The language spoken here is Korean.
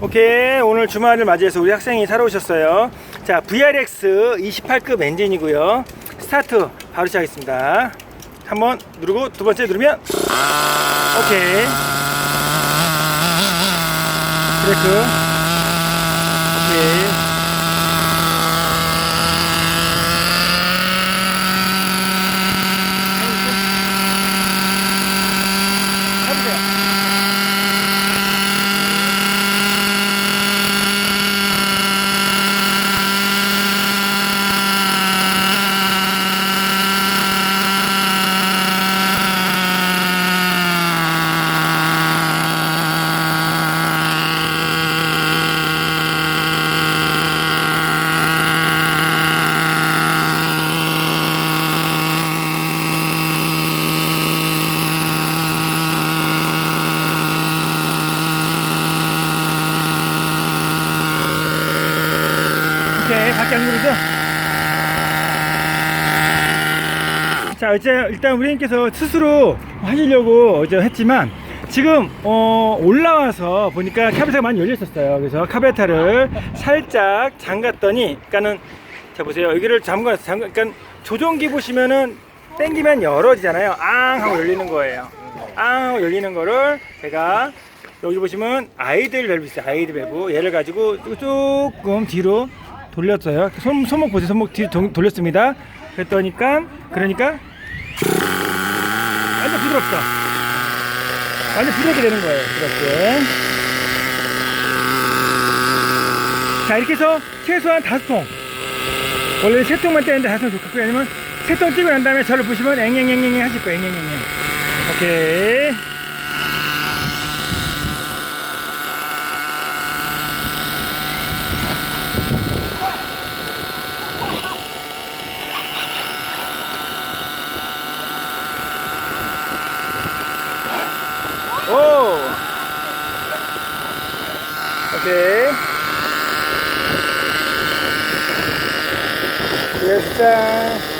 오케이 오늘 주말을 맞이해서 우리 학생이 사러 오셨어요. 자 VRX 28급 엔진이고요. 스타트 바로 시작하겠습니다. 한번 누르고 두 번째 누르면 오케이. 브레이크 오케이 해보세요 오케이 밖에 안 누르죠? 자 이제 일단 우리님께서 스스로 하시려고 이제 했지만 지금 어 올라와서 보니까 카베타가 많이 열려 있었어요. 그래서 카베타를 살짝 잠갔더니 그러니까는 자 보세요. 여기를 잠가 잠가 그러니까 조종기 보시면은 땡기면 열어지잖아요. 앙 하고 열리는 거예요. 앙 하고 열리는 거를 제가 여기 보시면 아이들 밸브 있어요. 아이들 밸브. 얘를 가지고 조금 뒤로 돌렸어요. 손, 손목 보세요. 손목 도- 돌렸습니다. 그랬더니까 그러니까 완전 부드럽죠 완전 부드럽게 되는 거예요. 이렇게. 자 이렇게 해서 최소한 다섯 통. 원래 세 통만 떼는데 다섯 통 좋겠고요 아니면 세 통 뛰고 난 다음에 저를 보시면 앵앵앵앵 하실 거예요. 앵앵앵앵. 오케이 오 오케이. 됐어